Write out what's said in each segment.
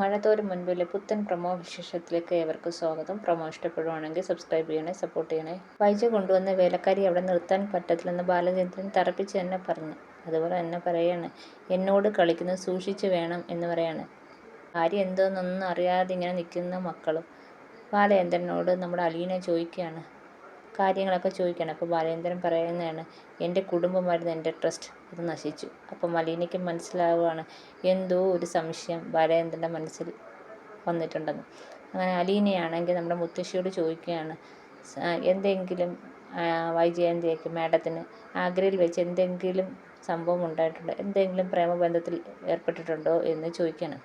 മഴത്തോരും മുൻപിലെ പുത്തൻ പ്രൊമോ വിശേഷത്തിലേക്ക് ഏവർക്കും സ്വാഗതം. പ്രൊമോ ഇഷ്ടപ്പെടുവാണെങ്കിൽ സബ്സ്ക്രൈബ് ചെയ്യണേ സപ്പോർട്ട് ചെയ്യണേ. വൈജ കൊണ്ടുവന്ന വേലക്കാരി അവിടെ നിർത്താൻ പറ്റത്തില്ലെന്ന് ബാലചന്ദ്രൻ തറപ്പിച്ച് തന്നെ പറഞ്ഞു. അതുപോലെ തന്നെ പറയാണ് എന്നോട് കളിക്കുന്നത് സൂക്ഷിച്ച് വേണം എന്ന് പറയാണ്. ആര് എന്തോന്നൊന്നും അറിയാതെ ഇങ്ങനെ നിൽക്കുന്ന മക്കളും. ബാലചന്ദ്രനോട് നമ്മുടെ അലീന ചോദിക്കുകയാണ് കാര്യങ്ങളൊക്കെ ചോദിക്കുകയാണ് അപ്പോൾ ബാലചന്ദ്രൻ പറയുന്നതാണ് എന്റെ കുടുംബമായിരുന്നു എന്റെ ട്രസ്റ്റ് ഇത് നശിച്ചു. അപ്പോൾ മലീനയ്ക്ക് മനസ്സിലാവുകയാണ് എന്തോ ഒരു സംശയം ബാലചന്ദ്രന്റെ മനസ്സിൽ വന്നിട്ടുണ്ടെന്ന്. അങ്ങനെ അലീനയാണെങ്കിൽ നമ്മുടെ മുത്തശ്ശിയോട് ചോദിക്കുകയാണ് എന്തെങ്കിലും വൈജയന്തിയൊക്കെ മാഡത്തിന് ആഗ്രയിൽ വെച്ച് എന്തെങ്കിലും സംഭവം ഉണ്ടായിട്ടുണ്ടോ? എന്തെങ്കിലും പ്രേമബന്ധത്തിൽ ഏർപ്പെട്ടിട്ടുണ്ടോ? എന്ന് ചോദിക്കുകയാണ്.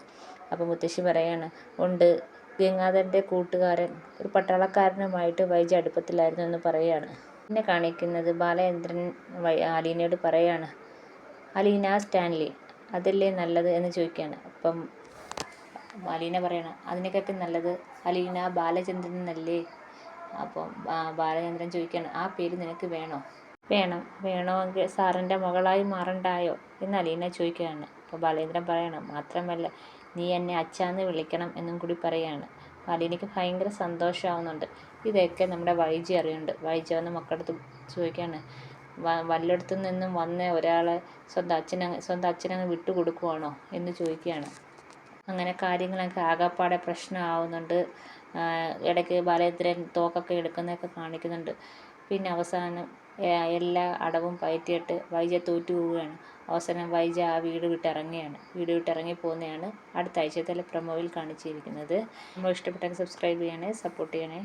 അപ്പോൾ മുത്തശ്ശി പറയാണ് ഉണ്ട്. ഗംഗാധരന്റെ കൂട്ടുകാരൻ ഒരു പട്ടാളക്കാരനുമായിട്ട് വൈജി അടുപ്പത്തിലായിരുന്നു എന്ന് പറയുകയാണ്. പിന്നെ കാണിക്കുന്നത് ബാലചന്ദ്രൻ അലീനയോട് പറയാണ് അലീന സ്റ്റാൻലി അതല്ലേ നല്ലത്? എന്ന് ചോദിക്കുകയാണ്. അപ്പം അലീന പറയണം അതിനെക്കാട്ടി നല്ലത് അലീന ബാലചന്ദ്രൻ എന്നല്ലേ? അപ്പം ബാലചന്ദ്രൻ ചോദിക്കുകയാണ് ആ പേര് നിനക്ക് വേണോ? വേണം വേണമെങ്കിൽ സാറിന്റെ മകളായി മാറണ്ടായോ? എന്ന് അലീന ചോദിക്കുകയാണ്. അപ്പോൾ ബാലേന്ദ്രൻ പറയണം മാത്രമല്ല നീ എന്നെ അച്ചാന്ന് വിളിക്കണം എന്നും കൂടി പറയാണ്. മാലിനിക്ക് ഭയങ്കര സന്തോഷമാവുന്നുണ്ട്. ഇതൊക്കെ നമ്മുടെ വൈജി അറിയുന്നുണ്ട്. വൈജി വന്ന് മക്കളടുത്ത് ചോദിക്കുകയാണ് വല്ലയിടത്തു നിന്നും വന്ന ഒരാളെ സ്വന്തം അച്ഛനെ സ്വന്തം അച്ഛനങ്ങ് വിട്ടുകൊടുക്കുവാണോ എന്ന് ചോദിക്കുകയാണ് അങ്ങനെ കാര്യങ്ങളൊക്കെ ആകപ്പാടെ പ്രശ്നമാവുന്നുണ്ട്. ഇടയ്ക്ക് ബാലേന്ദ്രൻ തോക്കൊക്കെ എടുക്കുന്നതൊക്കെ കാണിക്കുന്നുണ്ട്. പിന്നെ അവസാനം എല്ലാ അടവും പയറ്റിയിട്ട് വൈജ തോറ്റു പോവുകയാണ്. അവസാനം വൈജ ആ വീട് വിട്ടിറങ്ങുകയാണ്. വീട് വിട്ടിറങ്ങി പോകുന്നതാണ് അടുത്ത ആഴ്ചത്തെ പ്രൊമോയിൽ കാണിച്ചിരിക്കുന്നത്. നമ്മൾ ഇഷ്ടപ്പെട്ടെങ്കിൽ സബ്സ്ക്രൈബ് ചെയ്യണേ സപ്പോർട്ട് ചെയ്യണേ.